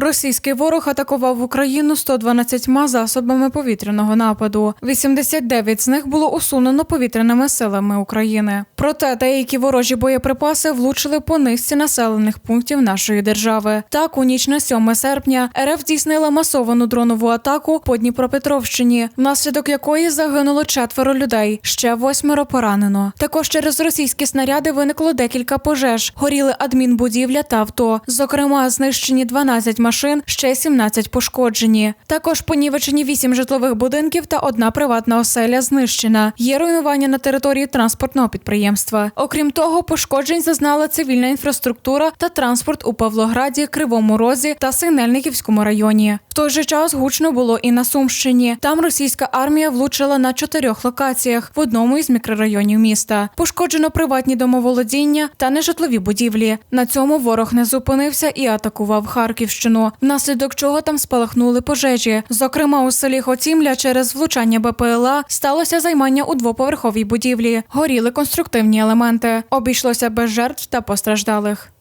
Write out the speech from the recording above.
Російський ворог атакував Україну 112 засобами повітряного нападу. 89 з них було усунено повітряними силами України. Проте деякі ворожі боєприпаси влучили по низці населених пунктів нашої держави. Так, у ніч на 7 серпня РФ здійснила масовану дронову атаку по Дніпропетровщині, внаслідок якої загинуло четверо людей, ще восьмеро поранено. Також через російські снаряди виникло декілька пожеж. Горіли адмінбудівля та авто. Зокрема, знищені 12 машин, ще 17 пошкоджені. Також понівечені 8 житлових будинків та одна приватна оселя знищена. Є руйнування на території транспортного підприємства. Окрім того, пошкоджень зазнала цивільна інфраструктура та транспорт у Павлограді, Кривому Розі та Сигнельниківському районі. Той же час гучно було і на Сумщині. Там російська армія влучила на чотирьох локаціях в одному із мікрорайонів міста. Пошкоджено приватні домоволодіння та нежитлові будівлі. На цьому ворог не зупинився і атакував Харківщину, внаслідок чого там спалахнули пожежі. Зокрема, у селі Хоцімля через влучання БПЛА сталося займання у двоповерховій будівлі. Горіли конструктивні елементи. Обійшлося без жертв та постраждалих.